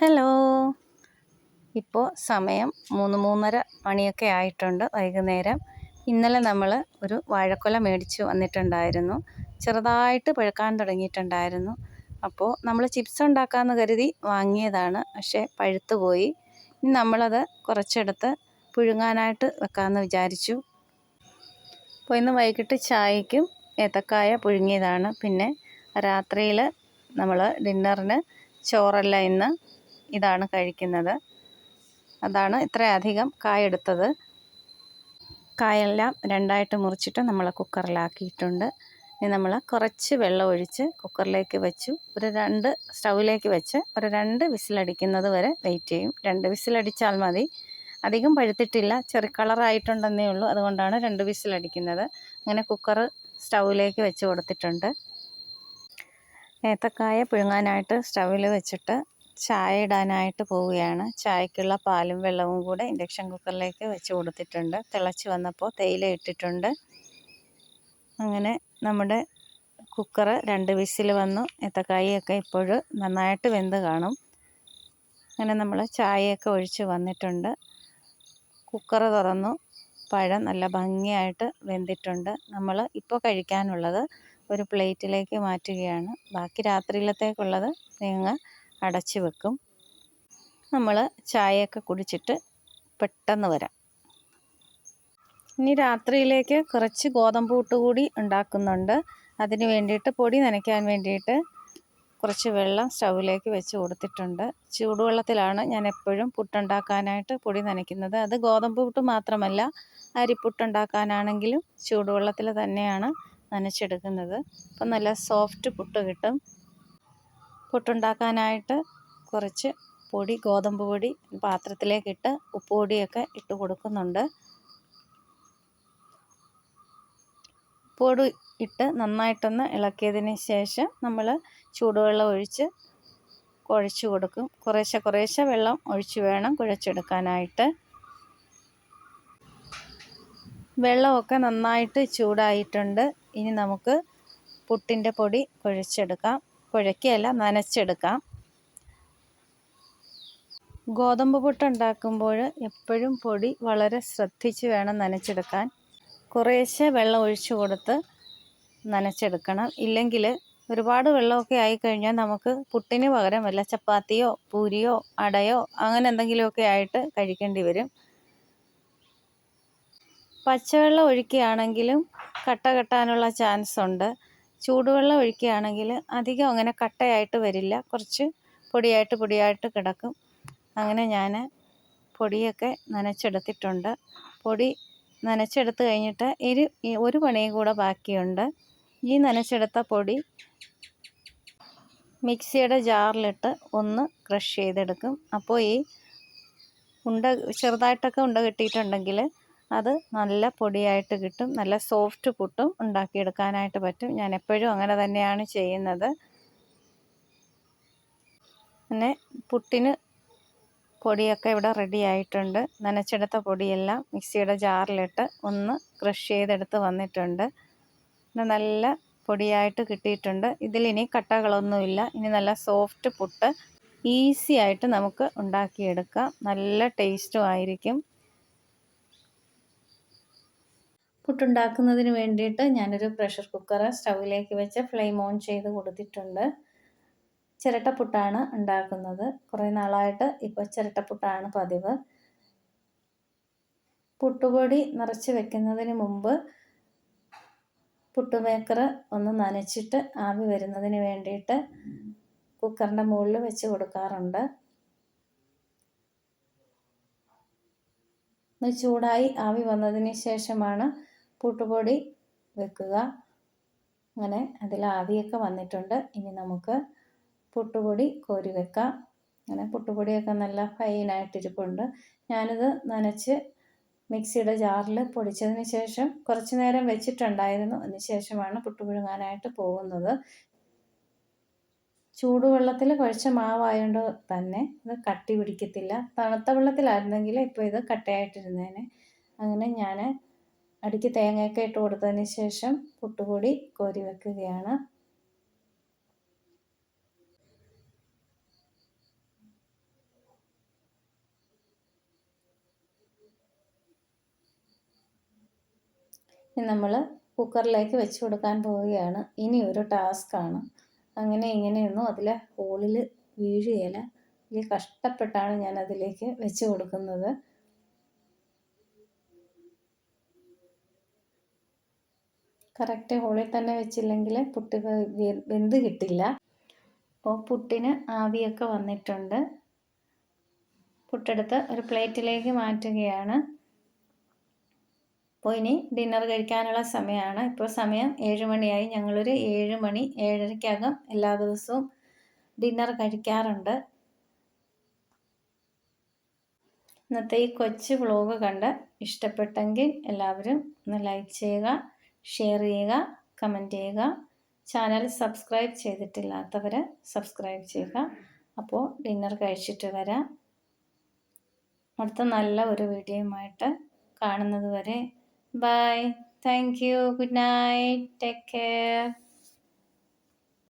Hello. ഇപ്പോൾ സമയം മൂന്ന് മൂന്നര മണിയൊക്കെ ആയിട്ടുണ്ട് വൈകുന്നേരം. ഇന്നലെ നമ്മൾ ഒരു വാഴക്കൊല മേടിച്ച് വന്നിട്ടുണ്ടായിരുന്നു. ചെറുതായിട്ട് പഴുക്കാൻ തുടങ്ങിയിട്ടുണ്ടായിരുന്നു. അപ്പോൾ നമ്മൾ ചിപ്സ് ഉണ്ടാക്കാമെന്ന് കരുതി വാങ്ങിയതാണ്. പക്ഷേ പഴുത്തു പോയി. ഇനി നമ്മളത് കുറച്ചെടുത്ത് പുഴുങ്ങാനായിട്ട് വെക്കാമെന്ന് വിചാരിച്ചു. അപ്പോൾ ഇന്ന് വൈകിട്ട് ചായക്കും ഏത്തക്കായ പുഴുങ്ങിയതാണ്. പിന്നെ രാത്രിയിൽ നമ്മൾ ഡിന്നറിന് ചോറല്ല ഇന്ന്. ഇതാണ് കഴിക്കുന്നത്. അതാണ് ഇത്രയധികം കായെടുത്തത്. കായെല്ലാം രണ്ടായിട്ട് മുറിച്ചിട്ട് നമ്മൾ കുക്കറിലാക്കിയിട്ടുണ്ട്. ഇനി നമ്മൾ കുറച്ച് വെള്ളം ഒഴിച്ച് കുക്കറിലേക്ക് വെച്ചു. ഒരു രണ്ട് സ്റ്റൗവിലേക്ക് വെച്ച് ഒരു രണ്ട് വിസിലടിക്കുന്നത് വരെ വെയിറ്റ് ചെയ്യും. രണ്ട് വിസിലടിച്ചാൽ മതി. അധികം പഴുത്തിട്ടില്ല. ചെറു കളറായിട്ടുണ്ടെന്നേ ഉള്ളൂ. അതുകൊണ്ടാണ് രണ്ട് വിസിലടിക്കുന്നത്. അങ്ങനെ കുക്കർ സ്റ്റൗവിലേക്ക് വെച്ച് കൊടുത്തിട്ടുണ്ട്. ഏത്തക്കായ പുഴുങ്ങാനായിട്ട് സ്റ്റൗവിൽ വെച്ചിട്ട് ചായ ഇടാനായിട്ട് പോവുകയാണ്. ചായക്കുള്ള പാലും വെള്ളവും കൂടെ ഇൻഡക്ഷൻ കുക്കറിലേക്ക് വെച്ച് കൊടുത്തിട്ടുണ്ട്. തിളച്ച് വന്നപ്പോൾ തേയില ഇട്ടിട്ടുണ്ട്. അങ്ങനെ നമ്മുടെ കുക്കർ രണ്ട് വിസിൽ വന്നു. ഏത്തക്കായൊക്കെ ഇപ്പോൾ നന്നായിട്ട് വെന്ത് കാണും. അങ്ങനെ നമ്മൾ ചായയൊക്കെ ഒഴിച്ച് വന്നിട്ടുണ്ട്. കുക്കർ തുറന്നു. പഴം നല്ല ഭംഗിയായിട്ട് വെന്തിട്ടുണ്ട്. നമ്മൾ ഇപ്പോൾ കഴിക്കാനുള്ളത് ഒരു പ്ലേറ്റിലേക്ക് മാറ്റുകയാണ്. ബാക്കി രാത്രിയിലത്തേക്കുള്ളത് നിങ്ങൾ അടച്ച് വെക്കും. നമ്മൾ ചായയൊക്കെ കുടിച്ചിട്ട് പെട്ടെന്ന് വരാം. ഇനി രാത്രിയിലേക്ക് കുറച്ച് ഗോതമ്പ് കൂടി ഉണ്ടാക്കുന്നുണ്ട്. അതിന് വേണ്ടിയിട്ട് പൊടി നനയ്ക്കാൻ വേണ്ടിയിട്ട് കുറച്ച് വെള്ളം സ്റ്റൗവിലേക്ക് വെച്ച് കൊടുത്തിട്ടുണ്ട്. ചൂടുവെള്ളത്തിലാണ് ഞാൻ എപ്പോഴും പുട്ടുണ്ടാക്കാനായിട്ട് പൊടി നനയ്ക്കുന്നത്. അത് ഗോതമ്പ് പുട്ട് മാത്രമല്ല അരിപ്പുട്ടുണ്ടാക്കാനാണെങ്കിലും ചൂടുവെള്ളത്തിൽ തന്നെയാണ് നനച്ചെടുക്കുന്നത്. അപ്പം നല്ല സോഫ്റ്റ് പുട്ട് കിട്ടും. പുട്ടുണ്ടാക്കാനായിട്ട് കുറച്ച് പൊടി ഗോതമ്പ് പൊടി പാത്രത്തിലേക്കിട്ട് ഉപ്പ് പൊടിയൊക്കെ ഇട്ട് കൊടുക്കുന്നുണ്ട്. പൊടി ഇട്ട് നന്നായിട്ടൊന്ന് ഇളക്കിയതിന് ശേഷം നമ്മൾ ചൂടുവെള്ളം ഒഴിച്ച് കുഴച്ച് കൊടുക്കും. കുറേശ്ശെ കുറേശ്ശെ വെള്ളം ഒഴിച്ച് വേണം കുഴച്ചെടുക്കാനായിട്ട്. വെള്ളമൊക്കെ നന്നായിട്ട് ചൂടായിട്ടുണ്ട്. ഇനി നമുക്ക് പുട്ടിന്റെ പൊടി കുഴച്ചെടുക്കാം. കുഴയ്ക്കുകയല്ല നനച്ചെടുക്കാം. ഗോതമ്പ് പുട്ടുണ്ടാക്കുമ്പോൾ എപ്പോഴും പൊടി വളരെ ശ്രദ്ധിച്ച് വേണം നനച്ചെടുക്കാൻ. കുറേശ്ശെ വെള്ളം ഒഴിച്ചു കൊടുത്ത് നനച്ചെടുക്കണം. ഇല്ലെങ്കിൽ ഒരുപാട് വെള്ളമൊക്കെ ആയിക്കഴിഞ്ഞാൽ നമുക്ക് പുട്ടിന് പകരം വല്ല ചപ്പാത്തിയോ പൂരിയോ അടയോ അങ്ങനെ എന്തെങ്കിലുമൊക്കെ ആയിട്ട് കഴിക്കേണ്ടി വരും. പച്ചവെള്ളം ഒഴിക്കുകയാണെങ്കിലും കട്ട കെട്ടാനുള്ള ചാൻസ് ഉണ്ട്. ചൂടുവെള്ളം ഒഴിക്കുകയാണെങ്കിൽ അധികം അങ്ങനെ കട്ടയായിട്ട് വരില്ല. കുറച്ച് പൊടിയായിട്ട് പൊടിയായിട്ട് കിടക്കും. അങ്ങനെ ഞാൻ പൊടിയൊക്കെ നനച്ചെടുത്തിട്ടുണ്ട്. പൊടി നനച്ചെടുത്ത് കഴിഞ്ഞിട്ട് ഇരു ഒരു പണിയും കൂടെ ബാക്കിയുണ്ട്. ഈ നനച്ചെടുത്ത പൊടി മിക്സിയുടെ ജാറിലിട്ട് ഒന്ന് ക്രഷ് ചെയ്തെടുക്കും. അപ്പോൾ ഈ ഉണ്ട ചെറുതായിട്ടൊക്കെ ഉണ്ട കിട്ടിയിട്ടുണ്ടെങ്കിൽ അത് നല്ല പൊടിയായിട്ട് കിട്ടും നല്ല സോഫ്റ്റ് പുട്ടും ഉണ്ടാക്കിയെടുക്കാനായിട്ട് പറ്റും. ഞാൻ എപ്പോഴും അങ്ങനെ തന്നെയാണ് ചെയ്യുന്നത്. പിന്നെ പുട്ടിന് പൊടിയൊക്കെ ഇവിടെ റെഡി ആയിട്ടുണ്ട്. നനച്ചെടുത്ത പൊടിയെല്ലാം മിക്സിയുടെ ജാറിലിട്ട് ഒന്ന് ക്രഷ് ചെയ്തെടുത്ത് വന്നിട്ടുണ്ട്. നല്ല പൊടിയായിട്ട് കിട്ടിയിട്ടുണ്ട്. ഇതിലിനി കട്ടകളൊന്നുമില്ല. ഇനി നല്ല സോഫ്റ്റ് പുട്ട് ഈസി ആയിട്ട് നമുക്ക് ഉണ്ടാക്കിയെടുക്കാം. നല്ല ടേസ്റ്റും ആയിരിക്കും. പുട്ടുണ്ടാക്കുന്നതിന് വേണ്ടിയിട്ട് ഞാനൊരു പ്രഷർ കുക്കർ സ്റ്റൗവിലേക്ക് വെച്ച് ഫ്ലെയിം ഓൺ ചെയ്ത് കൊടുത്തിട്ടുണ്ട്. ചിരട്ടപ്പുട്ടാണ് ഉണ്ടാക്കുന്നത്. കുറേ നാളായിട്ട് ഇപ്പോൾ ചിരട്ടപ്പുട്ടാണ് പതിവ്. പുട്ടുപൊടി നിറച്ച് വെക്കുന്നതിന് മുമ്പ് പുട്ടുമേക്കർ ഒന്ന് നനച്ചിട്ട് ആവി വരുന്നതിന് വേണ്ടിയിട്ട് കുക്കറിന്റെ മുകളിൽ വെച്ച് കൊടുക്കാറുണ്ട്. ചൂടായി ആവി വന്നതിന് ശേഷമാണ് പുട്ടുപൊടി വെക്കുക. അങ്ങനെ അതിൽ ആവിയൊക്കെ വന്നിട്ടുണ്ട്. ഇനി നമുക്ക് പുട്ടുപൊടി കോരി വെക്കാം. അങ്ങനെ പുട്ടുപൊടിയൊക്കെ നല്ല ഫൈനായിട്ടിരിപ്പുണ്ട് ഞാനിത് നനച്ച് മിക്സിയുടെ ജാറിൽ പൊടിച്ചതിന് ശേഷം കുറച്ച് നേരം വെച്ചിട്ടുണ്ടായിരുന്നു. അതിന് ശേഷമാണ് പുട്ടുപുഴുങ്ങാനായിട്ട് പോകുന്നത്. ചൂടുവെള്ളത്തിൽ കുഴച്ച മാവായതുകൊണ്ട് തന്നെ ഇത് കട്ടി പിടിക്കത്തില്ല. തണുത്ത വെള്ളത്തിലായിരുന്നെങ്കിൽ ഇപ്പോൾ ഇത് കട്ടയായിട്ടിരുന്നേനെ. അങ്ങനെ ഞാൻ അടിക്ക് തേങ്ങയൊക്കെ ഇട്ട് കൊടുത്തതിന് ശേഷം പുട്ടുപൊടി കോരി വെക്കുകയാണ്. ഇനി നമ്മൾ കുക്കറിലേക്ക് വെച്ച് കൊടുക്കാൻ പോവുകയാണ്. ഇനി ഒരു ടാസ്ക്കാണ് അങ്ങനെ ഇങ്ങനെയൊന്നും അതിലെ ഹോളിൽ വീഴുകയില്ല. ഇതിൽ കഷ്ടപ്പെട്ടാണ് ഞാൻ അതിലേക്ക് വെച്ച് കൊടുക്കുന്നത്. കറക്റ്റ് ഹോളിൽ തന്നെ വെച്ചില്ലെങ്കിൽ പുട്ട് വെന്ത് കിട്ടില്ല. അപ്പോൾ പുട്ടിന് ആവിയൊക്കെ വന്നിട്ടുണ്ട്. പുട്ടെടുത്ത് ഒരു പ്ലേറ്റിലേക്ക് മാറ്റുകയാണ്. അപ്പോൾ ഇനി ഡിന്നർ കഴിക്കാനുള്ള സമയമാണ്. ഇപ്പോൾ സമയം ഏഴ് മണിയായി. ഞങ്ങളൊരു ഏഴ് മണി ഏഴരയ്ക്കകം എല്ലാ ദിവസവും ഡിന്നർ കഴിക്കാറുണ്ട്. ഇന്നത്തെ ഈ കൊച്ചു വ്ളോഗ് കണ്ട് ഇഷ്ടപ്പെട്ടെങ്കിൽ എല്ലാവരും ഒന്ന് ലൈക്ക് ചെയ്യുക. ഷെയർ ചെയ്യുക കമന്റ് ചെയ്യുക. ചാനൽ സബ്സ്ക്രൈബ് ചെയ്തിട്ടില്ലാത്തവർ സബ്സ്ക്രൈബ് ചെയ്യുക. അപ്പോൾ ഡിന്നർ കഴിച്ചിട്ട് വരാം. അടുത്ത നല്ല ഒരു വീഡിയോയുമായിട്ട് കാണുന്നത് വരെ bye. Thank you. Good night. Take care.